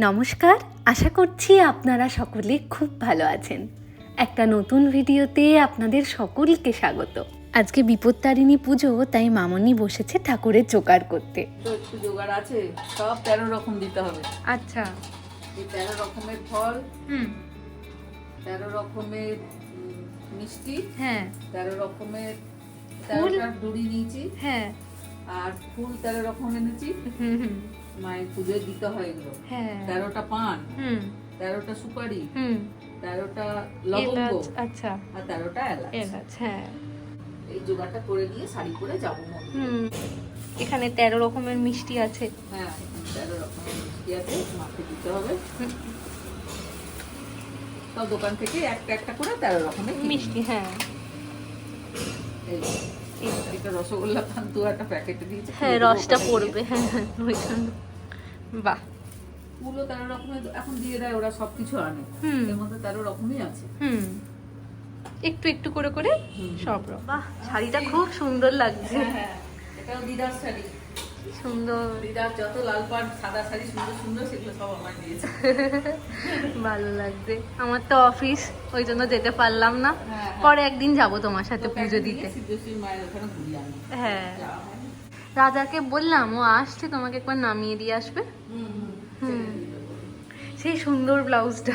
নমস্কার আশা করছি আপনারা সকলে খুব ভালো আছেন। একটা নতুন ভিডিওতে আপনাদের সকলকে স্বাগত। আজকে বিপত্তারিণী পুজো তাই মামনি বসেছে ঠাকুরের জোগাড় করতে। জোগাড় আছে সব তেরো রকম দিতে হবে। আচ্ছা। তেরো রকমের ফল হুম। তেরো রকমের মিষ্টি হ্যাঁ। তেরো রকমের? তেরোটা দড়ি নিয়েছি। হ্যাঁ। আর ফুল তেরো রকম এনেছি হুম হুম। মায়ের পুজোয় দিতে হয় এগুলো। হ্যাঁ। তেরোটা পান তেরোটা সুপারি তেরোটা লবঙ্গ আচ্ছা। আর তেরোটা এলাচ। এলাচ হ্যাঁ। এই জোগাড়টা করে নিয়ে শাড়ি পরে যাব এখানে তেরো রকমের মিষ্টি আছে। হ্যাঁ তেরো রকমের মিষ্টি আছে মাকে দিতে হবে। সব দোকান থেকে একটা একটা করে তেরো রকমের মিষ্টি হ্যাঁ। এই যে, রসগোল্লা পান্তু একটা প্যাকেটে দিয়েছে। হ্যাঁ রসটা পড়বে হ্যাঁ হ্যাঁ ওইখানে। বাহ। ফুলও তেরো রকমের এখন দিয়ে দেয় ওরা সবকিছু আনে। হুম। এর মধ্যে তেরো রকমই আছে। হুম। একটু একটু করে করে হুম। সব রকম। বাহ শাড়িটা খুব সুন্দর লাগছে। হ্যাঁ এটাও দিদার শাড়ি। সুন্দর। দিদার যত লাল পাড় সাদা শাড়ি সুন্দর সুন্দর সেগুলো সব আমার দিয়েছে। ভালো লাগছে। আমার তো অফিস ওই জন্য যেতে পারলাম না। হ্যাঁ, পরে একদিন যাব তোমার সাথে পুজো দিতে। হ্যাঁ। রাজাকে বললাম ও আসছে তোমাকে একবার নামিয়ে দিয়ে আসবে হুম, হুম, হুম। ছেড়ে দিতে বলি। সেই সুন্দর ব্লাউজটা।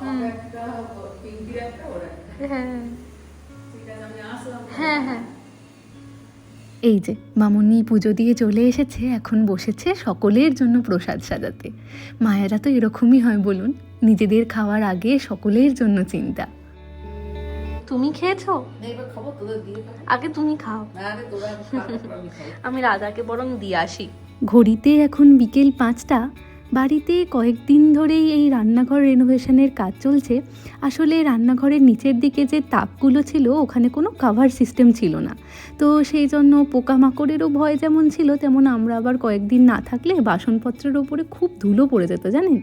হ্যাঁ। হ্যাঁ। হ্যাঁ হ্যাঁ। এই যে মামুনি পুজো দিয়ে চলে এসেছে এখন বসেছে সকলের জন্য প্রসাদ সাজাতে। মায়েরা তো এরকমই হয় বলুন। নিজেদের খাওয়ার আগে সকলের জন্য চিন্তা। তুমি খেয়েছো? আগে তুমি খাও। আমি রাজাকে বরং দিয়ে আসি। ঘড়িতে এখন বিকেল পাঁচটা। বাড়িতে কয়েকদিন ধরেই এই রান্নাঘর রেনোভেশনের কাজ চলছে। আসলে রান্নাঘরের নিচের দিকে যে তাপগুলো ছিল, ওখানে কোনো কাভার সিস্টেম ছিল না। তো সেই জন্য পোকামাকড়েরও ভয় যেমন ছিল, তেমন আমরা আবার কয়েকদিন না থাকলে বাসনপত্রের ওপরে খুব ধুলো পড়ে যেত, জানেন?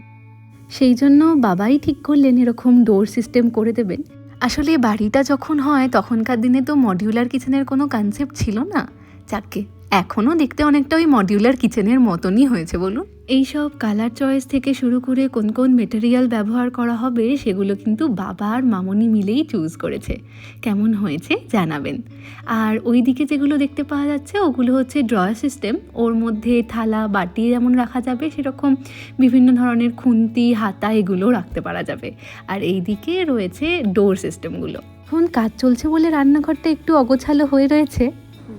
সেই জন্য বাবাই ঠিক করলেন এরকম ডোর সিস্টেম করে দেবেন। আসলে বাড়িটা যখন হয়, তখনকার দিনে তো মডিউলার কিচেনের কোনো কনসেপ্ট ছিল না। যাকে এখনও দেখতে অনেকটা ওই মডিউলার কিচেনের মতনই হয়েছে বলুন। এই সব কালার চয়েস থেকে শুরু করে কোন কোন মেটেরিয়াল ব্যবহার করা হবে সেগুলো কিন্তু বাবা আর মামনি মিলেই চুজ করেছে। কেমন হয়েছে জানাবেন। আর ওই দিকে যেগুলো দেখতে পাওয়া যাচ্ছে ওগুলো হচ্ছে ড্রয়ার সিস্টেম ওর মধ্যে থালা বাটি যেমন রাখা যাবে সেরকম বিভিন্ন ধরনের খুন্তি হাতা এগুলো রাখতে পারা যাবে। আর এই দিকে রয়েছে ডোর সিস্টেমগুলো এখন কাজ চলছে বলে রান্নাঘরটা একটু অগোছালো হয়ে রয়েছে।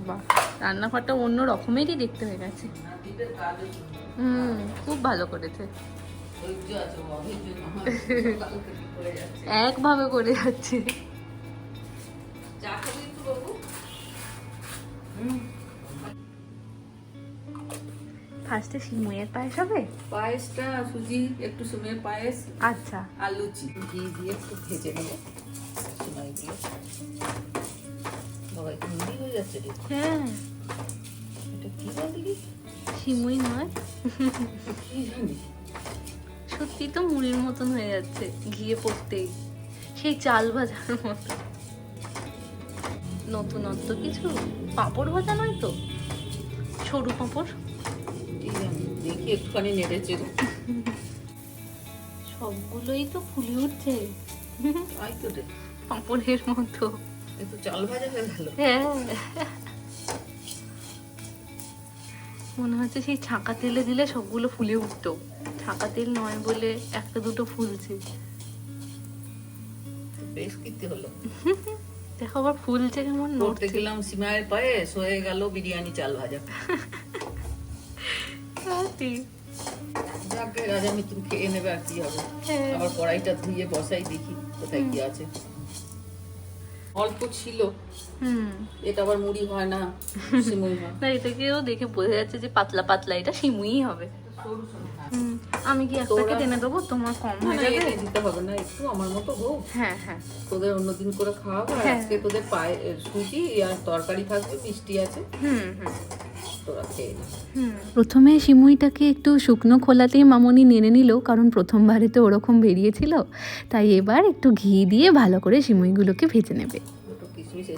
বাহ। রান্নাঘরটা অন্য রকমেরই দেখতে হয়ে গেছে। হুম খুব ভালো করেছে। একভাবে করে যাচ্ছে। ফার্স্টে সিমুইয়ের পায়েস হবে পায়েসটা সুজি একটু সুমের পায়েস আচ্ছা আর লুচি ঘি দিয়ে একটু ভেজে নেব হয়ে সিমুই নয় সত্যি তো মুড়ির মতন হয়ে যাচ্ছে ঘিয়ে পড়তেই। সেই চাল ভাজার মতো। নতুনত্ব কিছু? পাঁপড় ভাজা নয় তো? সরু পাঁপড়? দেখি একটুখানি নেড়েছে সবগুলোই তো ফুলে উঠছে। পাঁপড়ের মতো। একটু চাল ভাজা হয়ে গেল। হ্যাঁ। মনে হচ্ছে সেই ছাঁকা তেলে দিলে সবগুলো ফুলে উঠতো। ছাঁকা তেল নয় বলে একটা দুটো ফুলছে। বেশ কীর্তি হলো। দেখো আবার ফুলছে কেমন নড়ছে। গেলাম সিমাইয়ের পায়েস হয়ে গেল বিরিয়ানি চাল ভাজা। যাকে রাজা মিত্র খেয়ে নেবে আর কি হবে। হ্যাঁ। আবার কড়াইটা ধুয়ে বসাই দেখি কোথায় কি আছে। অল্প ছিল। হুম। এটা আবার মুড়ি হয় না সিমুই হয়। না এটাকেও দেখে বোঝা যাচ্ছে যে পাতলা পাতলা এটা সিমুই হবে। আমি কি একটাকে টেনে দেবো? তোমার কম হয়ে যাবে? দিতে হবে না একটু আমার মতো হোক। হ্যাঁ হ্যাঁ। তোদের অন্যদিন করে খাওয়াবো আর হ্যাঁ। আজকে তোদের পায়ে সুজি আর তরকারি থাকবে মিষ্টি আছে। হুম হুম। তোরা খেয়ে নে প্রথমে সিমুইটাকে একটু শুকনো খোলাতেই মামনি নেড়ে নিল কারণ প্রথমবারে তো ওরকম বেরিয়েছিল। তাই এবার একটু ঘি দিয়ে ভালো করে সিমুইগুলোকে ভেজে নেবে।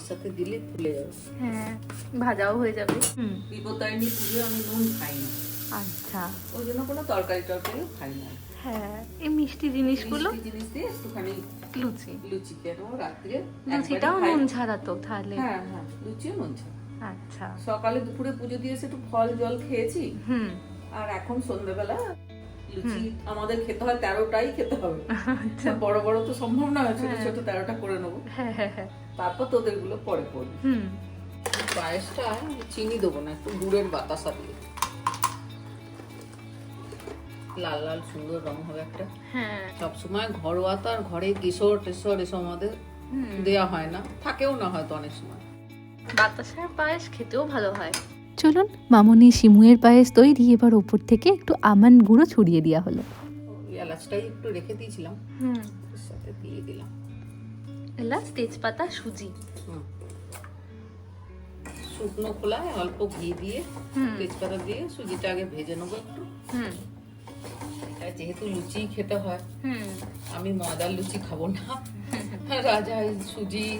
সাথে দিলে ফুলে যাবে। হ্যাঁ ভাজাও হয়ে যাবে। হুম। বিপত্তারিণী পুজো আমি নুন খাই না। আচ্ছা। ওই জন্য কোনো তরকারি টরকারিও খাই না। হ্যাঁ এই মিষ্টি জিনিসগুলো? মিষ্টি জিনিস দিয়ে একটুখানি লুচি। লুচি কেন? রাত্রে লুচিটাও নুন ছাড়া তো তাহলে। হ্যাঁ হ্যাঁ লুচিও নুন ছাড়া। আচ্ছা। সকালে দুপুরে পুজো দিয়েছে একটু ফল জল খেয়েছি। হুম। আর এখন সন্ধ্যেবেলা লুচি আমাদের খেতে হয় তেরোটাই খেতে হবে। আচ্ছা। বড় বড় তো সম্ভব না ছোট হ্যাঁ। ছোট তেরোটা করে নেব। হ্যাঁ হ্যাঁ তারপর তোদেরগুলো পরে করব। পায়েসটা চিনি দেবো না একটু গুড়ের বাতাসা দিয়ে। লাল লাল সুন্দর রং হবে একটা। হ্যাঁ। সবসময় ঘরোয়া তো আর ঘরে কেশর টেশর এসব আমাদের দেয়া হয় না। থাকেও না হয়তো অনেক সময়। বাতাসার পায়েস খেতেও ভালো হয়। চলুন মামনি শিমুয়ের পায়েস তৈরি এবার ওপর থেকে একটু আমান গুঁড়ো ছড়িয়ে দেওয়া হলো। এলাচটাই একটু রেখে দিয়েছিলাম। হুম। সাথে দিয়ে দিলাম। এলাচ তেজপাতা সুজি। শুকনো খোলায় অল্প ঘি দিয়ে হুম। তেজপাতা দিয়ে সুজিটা আগে ভেজে নেব একটু। হুম। যেহেতু লুচি খেতে হয় হুম। আমি ময়দার লুচি খাব না। রাজা সুজি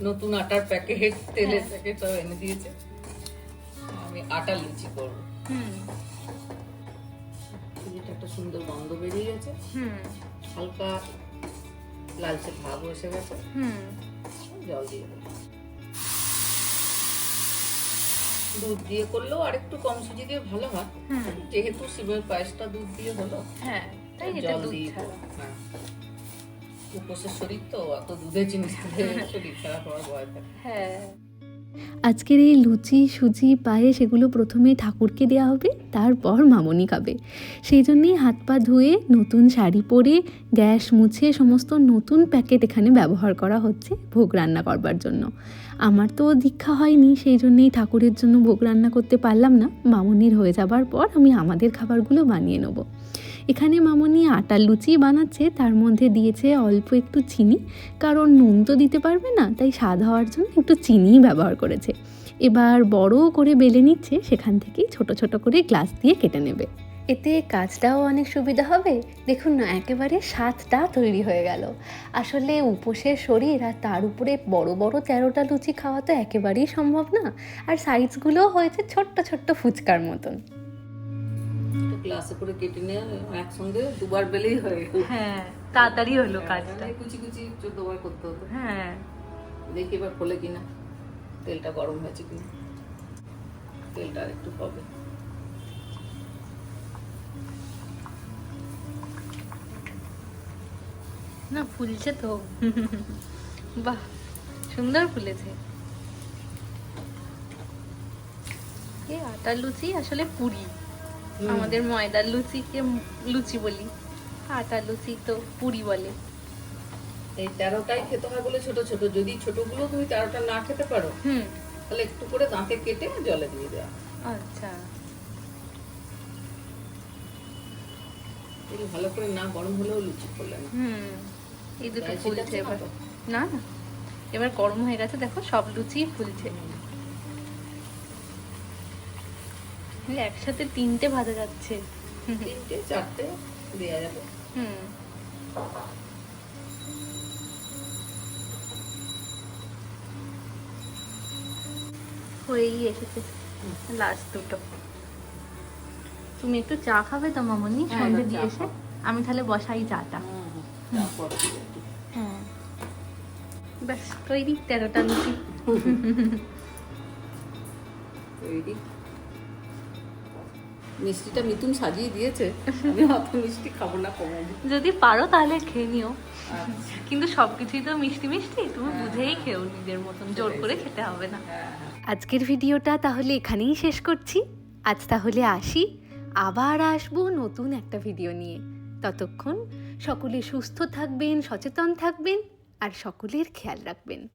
নতুন আটার প্যাকেট তেলের প্যাকেট সব এনে দিয়েছে। আমি আটা লুচি করব। হুম। একটা সুন্দর গন্ধ বেরিয়ে গেছে। হুম। হালকা লালচে ভাব এসে গেছে। হুম। জল দিয়ে দুধ দিয়ে করলেও আরেকটু কম সুজি দিয়ে ভালো হয়। হুম। যেহেতু শিবের পায়েসটা দুধ দিয়ে হলো হ্যাঁ তাই এটা জল দুধ দিয়ে হ্যাঁ। আজকের এই লুচি সুজি পায়েস এগুলো প্রথমে ঠাকুরকে দেওয়া হবে। তারপর মামনি খাবে। সেই জন্যেই হাত পা ধুয়ে নতুন শাড়ি পরে গ্যাস মুছে সমস্ত নতুন প্যাকেট এখানে ব্যবহার করা হচ্ছে ভোগ রান্না করবার জন্য। আমার তো দীক্ষা হয়নি, সেই জন্যেই ঠাকুরের জন্য ভোগ রান্না করতে পারলাম না। মামনির হয়ে যাবার পর আমি আমাদের খাবারগুলো বানিয়ে নেব। এখানে মামনি আটার লুচি বানাচ্ছে, তার মধ্যে দিয়েছে অল্প একটু চিনি। কারণ নুন তো দিতে পারবে না, তাই স্বাদ হওয়ার জন্য একটু চিনিই ব্যবহার করেছে। এবার বড় করে বেলে নিচ্ছে সেখান থেকেই ছোট ছোট করে গ্লাস দিয়ে কেটে নেবে। এতে কাজটাও অনেক সুবিধা হবে। দেখুন না একেবারে সাতটা তৈরি হয়ে গেল। আসলে উপোসের শরীর আর তার উপরে বড় বড় তেরোটা লুচি খাওয়া তো একেবারেই সম্ভব না। আর সাইজগুলোও হয়েছে ছোট্ট ছোট্ট ফুচকার মতন। গ্লাসে করে কেটে নিয়ে একসঙ্গে দুবার বেলেই হয়ে গেল। হ্যাঁ তাড়াতাড়ি হলো তাহলে কুচি কুচি চোদ্দবার করতে হতো। হ্যাঁ। দেখি এবার খোলে কিনা। তেলটা গরম হয়েছে কিনা। তেলটা আর একটু হবে। না ফুলছে তো। বাহ সুন্দর ফুলেছে। এই আটার লুচি আসলে পুরি। আমাদের ময়দার লুচিকে লুচি বলি। আটার লুচি তো পুরি বলে। এই তেরোটাই খেতে হয় বলে ছোট ছোট। যদি ছোটগুলো তুমি তেরোটা না খেতে পারো হুম। তাহলে একটু করে দাঁতে কেটে জলে দিয়ে দেওয়া আচ্ছা। তেল ভালো করে না গরম হলেও লুচি করলে না। হুম। এই দুটো ফুলছে এবার। না না। এবার গরম হয়ে গেছে দেখো সব লুচি ফুলছে। একসাথে তিনটে ভাজা যাচ্ছে। তিনটে চারটে দেওয়া যাবে। হুম। হয়েই এসেছে লাস্ট দুটো। তুমি একটু চা খাবে তো মামনি? হ্যাঁ, সন্ধে দিয়ে এসে আমি তাহলে বসাই চাটা। হ্যাঁ। ব্যাস তৈরি তেরোটা লুচি তৈরি মিষ্টিটা মিতুন সাজিয়ে দিয়েছে আমি অত মিষ্টি খাব না কমে যদি পারো তাহলে খেয়ে নিও। আচ্ছা। কিন্তু সবকিছুই তো মিষ্টি মিষ্টি তুমি হ্যাঁ। বুঝেই খেও নিজের মতন জোর করে খেতে হবে না। হ্যাঁ হ্যাঁ। আজকের ভিডিওটা তাহলে এখানেই শেষ করছি। আজ তাহলে আসি। আবার আসব নতুন একটা ভিডিও নিয়ে। ততক্ষণ সকলে সুস্থ থাকবেন সচেতন থাকবেন আর সকলের খেয়াল রাখবেন।